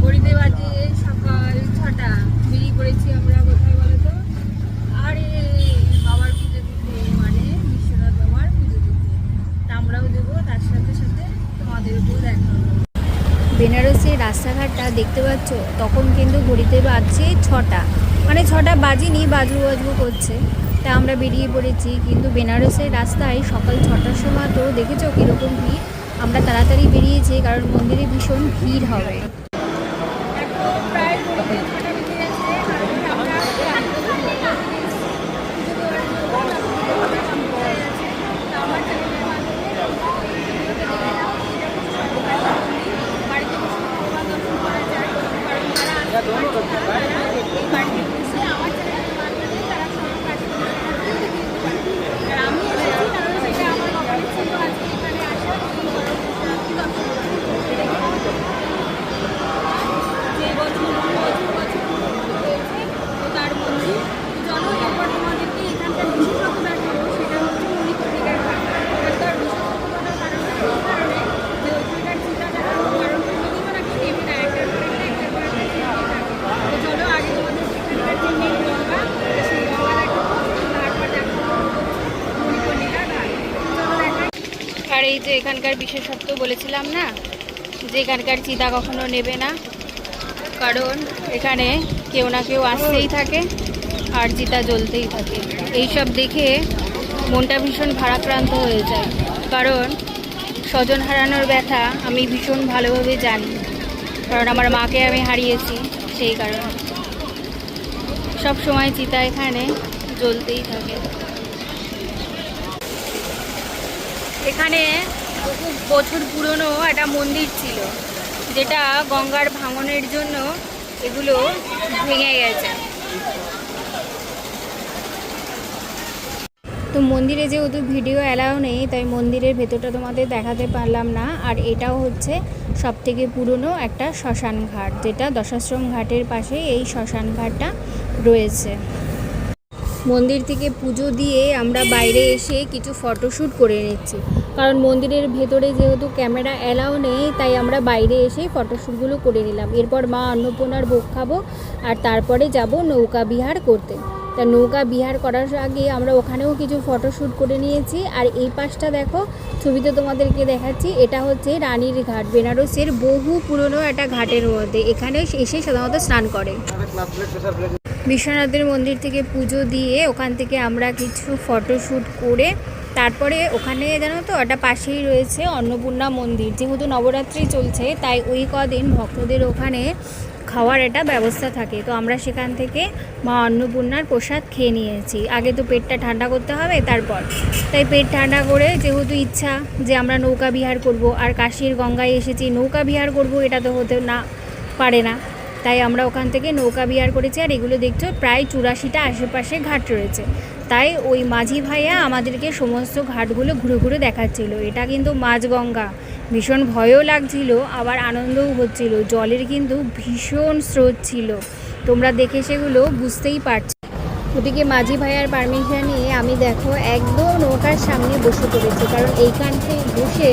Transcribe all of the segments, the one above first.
ঘড়িতে বাজে সকাল ছটা বেরিয়ে পড়েছি আমরা কোথায় বলো তো আরে বাবার পুজো দিতে মানে বিশ্বনাথ বাবার পুজো দিতে। তা আমরাও দেবো তার সাথে সাথে তোমাদেরকেও দেখা বেনারসের রাস্তাঘাটটা দেখতে পাচ্ছ? তখন কিন্তু ঘড়িতে বাজছে ছটা। মানে ছটা বাজিনি বাজু বাজু করছে। তা আমরা বেরিয়ে পড়েছি, কিন্তু বেনারসের রাস্তায় সকাল ছটার সময় তো দেখেছ কীরকম ভিড়? আমরা তাড়াতাড়ি বেরিয়েছি কারণ মন্দিরে ভীষণ ভিড় হবে আমি এসেছি কারণ সেটা আমার বাবার ছিল আজকে এখানে আসা যে বছর বছর বছর হয়েছে তো তার মধ্যে চলো এরপর তোমাদেরকে এখানকার বিশেষত্ব দেখাবো সেটা হচ্ছে মণিকর্ণিকার ঘাট এখানকার বিশেষত্বটা কারণ এই কারণে যে ওইখানকার চিন্তা দেখানোর কারণ যদি ওরা কি নেবে না একটার পর একটা একটার পর একটা চিন্তা থাকে তো চলো আগে তোমাদের সেখানকার যে মেন গঙ্গা সেই গঙ্গা দেখাবো তারপর দেখাবো মণিকর্ণিকার ঘাট চলো দেখাই আর এই যে এখানকার বিশেষত্ব বলেছিলাম না, যে এখানকার চিতা কখনো নেবে না। কারণ এখানে কেউ না কেউ আসতেই থাকে আর চিতা জ্বলতেই থাকে। এইসব দেখে মনটা ভীষণ ভারাক্রান্ত হয়ে যায়। কারণ স্বজন হারানোর ব্যথা আমি ভীষণ ভালোভাবে জানি। কারণ আমার মাকে আমি হারিয়েছি সেই কারণে। সব সময় চিতা এখানে জ্বলতেই থাকে। এখানে বহু বছর পুরনো একটা মন্দির ছিল, যেটা গঙ্গার ভাঙনের জন্য এগুলো ভেঙে গেছে। তো মন্দিরে যেহেতু ভিডিও অ্যালাউ নেই, তাই মন্দিরের ভেতরটা তোমাদের দেখাতে পারলাম না। আর এটাও হচ্ছে সব থেকে পুরনো একটা শ্মশান ঘাট, যেটা দশাশ্রম ঘাটের পাশে এই শ্মশান ঘাটটা রয়েছে। মন্দির থেকে পুজো দিয়ে আমরা বাইরে এসে কিছু ফটোশ্যুট করে নিচ্ছি। কারণ মন্দিরের ভেতরে যেহেতু ক্যামেরা অ্যালাউ নেই, তাই আমরা বাইরে এসে ফটোশ্যুটগুলো করে নিলাম। এরপর মা অন্নপূর্ণার ভোগ খাব আর তারপরে যাব নৌকা বিহার করতে। তা নৌকা বিহার করার আগে আমরা ওখানেও কিছু ফটোশ্যুট করে নিয়েছি। আর এই পাশটা দেখো, ছবিতে তোমাদেরকে দেখাচ্ছি, এটা হচ্ছে রানীর ঘাট। বেনারসের বহু পুরনো একটা ঘাটের মধ্যে। এখানে এসে সাধারণত স্নান করে। বিশ্বনাথের মন্দির থেকে পুজো দিয়ে ওখান থেকে আমরা কিছু ফটোশ্যুট করে তারপরে ওখানে জানো তো একটা পাশেই রয়েছে অন্নপূর্ণা মন্দির। যেহেতু নবরাত্রি চলছে, তাই ওই কদিন ভক্তদের ওখানে খাওয়ার একটা ব্যবস্থা থাকে। তো আমরা সেখান থেকে মা অন্নপূর্ণার প্রসাদ খেয়ে নিয়েছি। আগে তো পেটটা ঠান্ডা করতে হবে, তারপর। তাই পেট ঠান্ডা করে যেহেতু ইচ্ছা যে আমরা নৌকা বিহার করব, আর কাশীর গঙ্গায় এসেছি, নৌকা বিহার করব, এটা তো হতে না, পারে না। তাই আমরা ওখান থেকে নৌকা বিহার করেছি আর এগুলো দেখছ, প্রায় চুরাশিটা আশেপাশে ঘাট রয়েছে। তাই ওই মাঝি ভাইয়া আমাদেরকে সমস্ত ঘাটগুলো ঘুরে ঘুরে দেখাচ্ছিল। এটা কিন্তু মাঝগঙ্গা। ভীষণ ভয়ও লাগছিল, আবার আনন্দও হচ্ছিল। জলের কিন্তু ভীষণ স্রোত ছিল। তোমরা দেখে সেগুলো বুঝতেই পারছ। ওদিকে মাঝি ভাইয়ার পারমিশন নিয়ে আমি দেখো একদম নৌকার সামনে বসে পড়েছি। কারণ এইখান থেকে বসে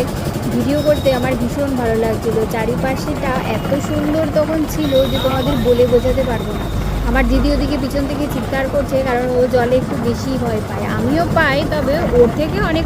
ভিডিও করতে আমার ভীষণ ভালো লাগছিল। চারিপাশেটা এত সুন্দর তখন ছিল যে তোমাদের বলে বোঝাতে পারব না। আমার দিদি ওদিকে পিছন থেকে চিৎকার করছে, কারণ ও জলে একটু বেশি ভয় পায়। আমিও পাই, তবে ওর থেকে অনেক